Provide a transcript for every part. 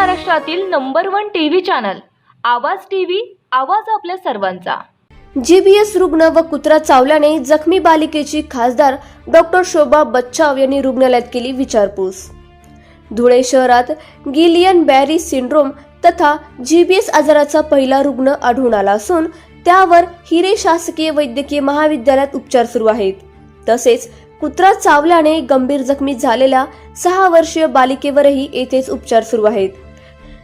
महाराष्ट्रातील number one TV channel Awaaz TV Awaaz आपल्या सर्वांचा. जीबीएस रुग्ण व कुत्रा चावल्याने जखमी बालिकेची खासदार डॉक्टर शोभा बच्चाव यांनी रुग्णालयात केली विचारपूस. धुळे शहरात गिलियन बॅरी सिंड्रोम तथा जीबीएस आजाराचा पहिला रुग्ण आढळून आला असून त्यावर हिरे शासकीय वैद्यकीय महाविद्यालयात उपचार सुरू आहेत. तसेच कुत्रा चावल्याने गंभीर जखमी झालेल्या सहा वर्षीय बालिकेवरही येथेच उपचार सुरू आहेत.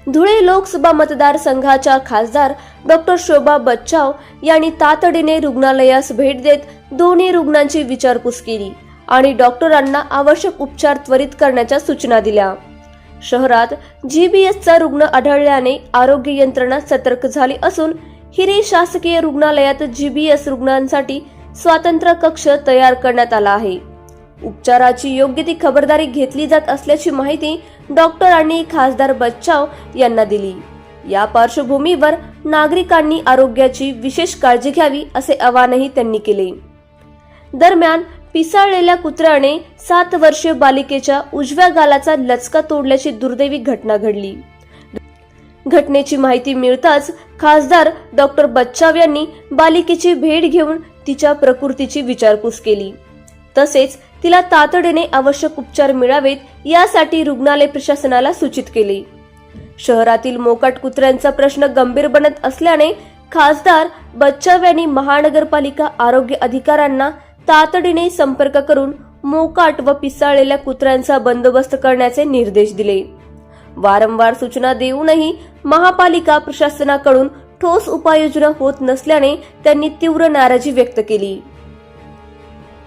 धुळे लोकसभा मतदारसंघाच्या खासदार डॉक्टर शोभा बच्चाव यांनी तातडीने रुग्णालयास भेट देत दोन्ही रुग्णांची विचारपूस केली आणि डॉक्टरांना आवश्यक उपचार त्वरित करण्याच्या सूचना दिल्या. शहरात जीबीएसचा रुग्ण आढळल्याने आरोग्य यंत्रणा सतर्क झाली असून हिरे शासकीय रुग्णालयात जीबीएस रुग्णांसाठी स्वातंत्र्य कक्ष तयार करण्यात आला आहे. उपचाराची योग्य ती खबरदारी घेतली जात असल्याची माहिती डॉक्टरांनी खासदार बच्चाव यांना दिली. या पार्श्वभूमीवर नागरिकांनी आरोग्याची विशेष काळजी घ्यावी असे आवाहनही त्यांनी केले. दरम्यान पिसाळलेल्या कुत्र्याने सात वर्षीय बालिकेच्या उजव्या गालाचा लचका तोडल्याची दुर्दैवी घटना घडली. घटनेची माहिती मिळताच खासदार डॉक्टर बच्चाव यांनी बालिकेची भेट घेऊन तिच्या प्रकृतीची विचारपूस केली. तसेच तिला तातडीने आवश्यक उपचार मिळावेत यासाठी रुग्णालय प्रशासनाला सूचित केले. शहरातील मोकाट कुत्र्यांचा प्रश्न गंभीर बनत असल्याने खासदार बच्चाव यांनी महानगरपालिका आरोग्य अधिकाऱ्यांना तातडीने संपर्क करून मोकाट व पिसाळलेल्या कुत्र्यांचा बंदोबस्त करण्याचे निर्देश दिले. वारंवार सूचना देऊनही महापालिका प्रशासनाकडून ठोस उपाययोजना होत नसल्याने त्यांनी तीव्र नाराजी व्यक्त केली.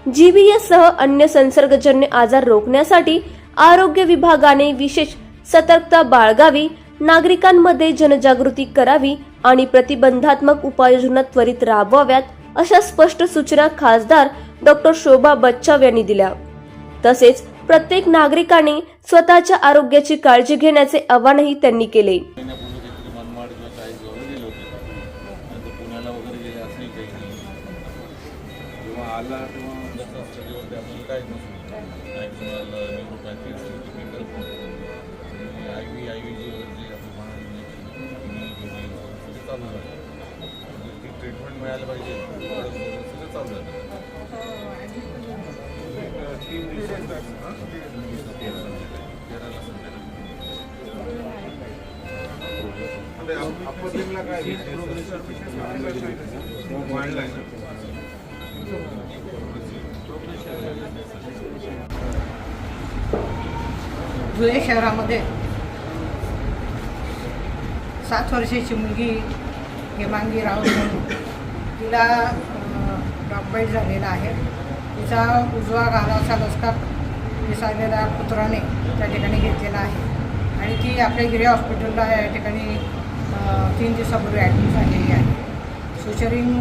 जीबीएस सह अन्य संसर्गजन्य आजार रोखण्यासाठी आरोग्य विभागाने विशेष सतर्कता बाळगावी नागरिकांमध्ये जनजागृती करावी आणि प्रतिबंधात्मक उपाययोजना त्वरित राबवाव्यात अशा स्पष्ट सूचना खासदार डॉक्टर शोभा बच्चाव यांनी दिल्या. तसेच प्रत्येक नागरिकाने स्वतःच्या आरोग्याची काळजी घेण्याचे आवाहनही त्यांनी केले. आला तेव्हा जसं आपल्याला नसतं न्यूरोपॅथी असेल I V I V J जे आपलं म्हणा सगळं चालू झालं ती ट्रीटमेंट मिळायला पाहिजे. सगळं चालू झालं तीन दिवसात तेराला संध्याकाळी धुळे शहरामध्ये सात वर्षाची मुलगी हेमांगी राऊत म्हणून तिला डॉकबाईट झालेला आहे. तिचा उजवा गालाचा लसका विसरलेल्या पुत्राने त्या ठिकाणी घेतलेला आहे. आणि ती आपल्या गिरे हॉस्पिटलला या ठिकाणी तीन दिवसापूर्वी ॲडमिट झालेली आहे. सुचरिंग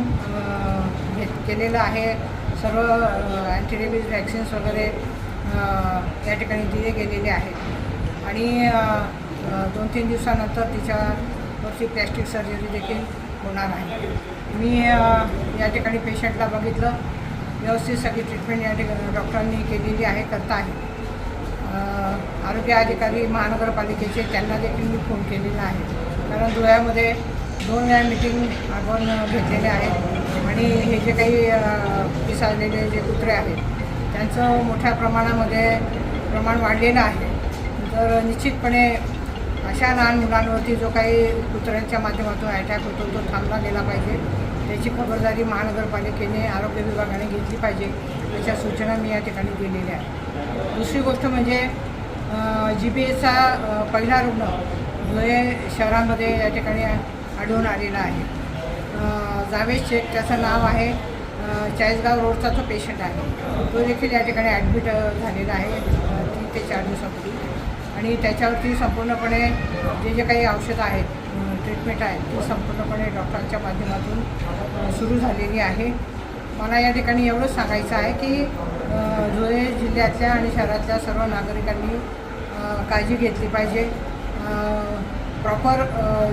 घेत केलेलं आहे. सर्व अँटीरेबीज वॅक्सिन्स वगैरे या ठिकाणी दिले गेलेले आहेत. आणि दोन तीन दिवसानंतर तिच्यावरची प्लॅस्टिक सर्जरी देखील होणार आहे. मी या ठिकाणी पेशंटला बघितलं. व्यवस्थित सगळी ट्रीटमेंट या ठिकाणी डॉक्टरांनी केलेली आहे करता आहे. आरोग्य अधिकारी महानगरपालिकेचे त्यांना देखील मी फोन केलेला आहे. कारण धुळ्यामध्ये दोन वेळा मिटिंग आपण घेतलेले आहेत. आणि हे जे काही अ, पिसाळलेले जे कुत्रे आहेत त्यांचं मोठ्या प्रमाणामध्ये प्रमाण वाढलेलं आहे. तर निश्चितपणे अशा लहान मुलांवरती जो काही कुत्र्यांच्या माध्यमातून अटॅक होतो तो थांबला गेला पाहिजे. त्याची खबरदारी महानगरपालिकेने आरोग्य विभागाने घेतली पाहिजे याच्या सूचना मी या ठिकाणी दिलेल्या आहेत. दुसरी गोष्ट म्हणजे जी बी एसचा पहिला रुग्ण धुळे शहरामध्ये या ठिकाणी आढळून आलेला आहे. जावेद शेख त्याचं नाव आहे. चाळीसगाव रोडचा तो पेशंट आहे. तो देखील या ठिकाणी ॲडमिट झालेला आहे. तीन ते चार दिवसापूर्वी. आणि त्याच्यावरती संपूर्णपणे जे जे काही औषधं आहेत ट्रीटमेंट आहे ती संपूर्णपणे डॉक्टरांच्या माध्यमातून सुरू झालेली आहे. मला या ठिकाणी एवढंच सांगायचं आहे की धुळे जिल्ह्यातल्या आणि शहरातल्या सर्व नागरिकांनी काळजी घेतली पाहिजे. प्रॉपर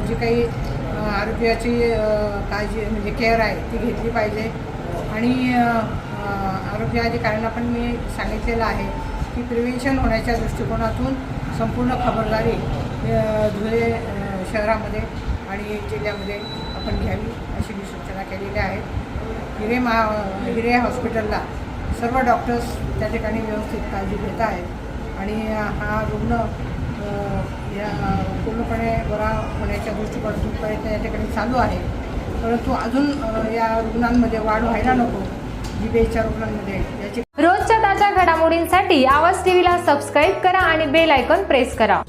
जी काही आरोग्याची काळजी म्हणजे केअर आहे ती घेतली पाहिजे. आणि आरोग्याआधी कारण आरोग्य पण मी सांगितलेलं आहे की प्रिव्हेन्शन होण्याच्या दृष्टिकोनातून संपूर्ण खबरदारी धुळे शहरामध्ये आणि जिल्ह्यामध्ये आपण घ्यावी अशी मी सूचना केलेल्या आहेत हिरे महा हिरे हॉस्पिटलला सर्व डॉक्टर्स त्या ठिकाणी व्यवस्थित काळजी घेत आहेत आणि हा रुग्ण या पूर्णपणे बरा होण्याच्या दृष्टिकोनातून प्रयत्न या ठिकाणी चालू आहे. परंतु अजून या रुग्णांमध्ये वाढ व्हायला नको. जी रुग्णांमध्ये. याची रोजच्या ताज्या घडामोडींसाठी आवाज टीव्हीला सबस्क्राईब करा आणि बेल आयकॉन प्रेस करा.